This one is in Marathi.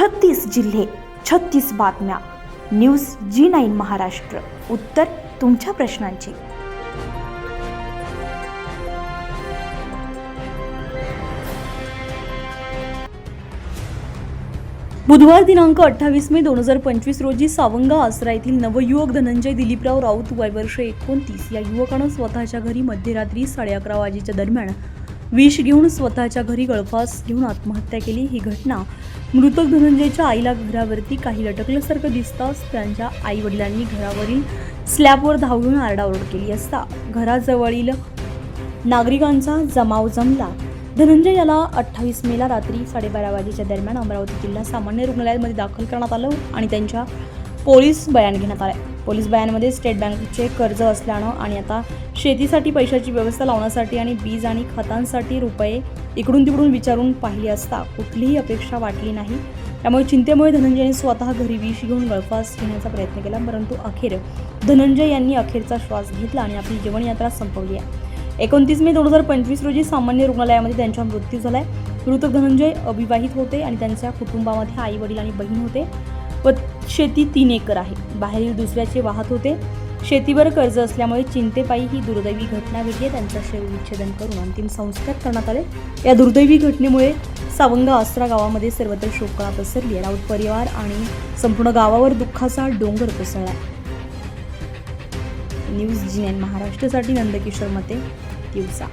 छत्तीस जिल्हे छत्तीस बातम्या. News Zee nine Maharashtra. उत्तर तुमच्या प्रश्नांची. बुधवार दिनांक अठ्ठावीस मे दोन हजार पंचवीस रोजी सावंगा आसरा येथील नवयुवक धनंजय दिलीपराव राऊत वय वर्ष एकोणतीस. या युवकानं स्वतःच्या घरी मध्यरात्री साडे अकरा वाजेच्या दरम्यान विष घेऊन स्वतःच्या घरी गळफास घेऊन आत्महत्या केली. ही घटना मृतक धनंजयच्या आईला घरावरती काही लटकल्यासारखं दिसताच त्यांच्या आई वडिलांनी घरावरील स्लॅबवर धाव घेऊन आरडाओरड केली असता घराजवळील नागरिकांचा जमाव जमला. धनंजय याला अठ्ठावीस मेला रात्री साडेबारा वाजेच्या दरम्यान अमरावती जिल्हा सामान्य रुग्णालयामध्ये दाखल करण्यात आलं आणि त्यांच्या पोलीस बयान घेण्यात आलं. पोलीस बयानमध्ये स्टेट बँकचे कर्ज असल्यानं आणि आता शेतीसाठी पैशाची व्यवस्था लावण्यासाठी आणि बीज आणि खतांसाठी रुपये इकडून तिकडून विचारून पाहिली असता कुठलीही अपेक्षा वाटली नाही. त्यामुळे चिंतेमुळे धनंजयने स्वतः घरी विष घेऊन गळफास घेण्याचा प्रयत्न केला परंतु अखेर धनंजय यांनी अखेरचा श्वास घेतला आणि आपली जीवनयात्रा संपवली आहे. एकोणतीस मे दोन हजार पंचवीस रोजी सामान्य रुग्णालयामध्ये त्यांचा मृत्यू झाला आहे मृत धनंजय अविवाहित होते आणि त्यांच्या कुटुंबामध्ये आई वडील आणि बहीण होते. व शेती तीन एकर आहे. बाहेरील दुसऱ्याचे वाहत होते. शेतीवर कर्ज असल्यामुळे चिंतेपायी ही दुर्दैवी घटना घडली आहे. त्यांचा शवविच्छेदन करून अंतिम संस्कार करण्यात आले. या दुर्दैवी घटनेमुळे सावंगा आसरा गावामध्ये सर्वत्र शोकळा पसरली आहे. राऊत परिवार आणि संपूर्ण गावावर दुःखाचा डोंगर कोसळला न्यूज जी नाईन महाराष्ट्रासाठी नंदकिशोर मते दिवसा.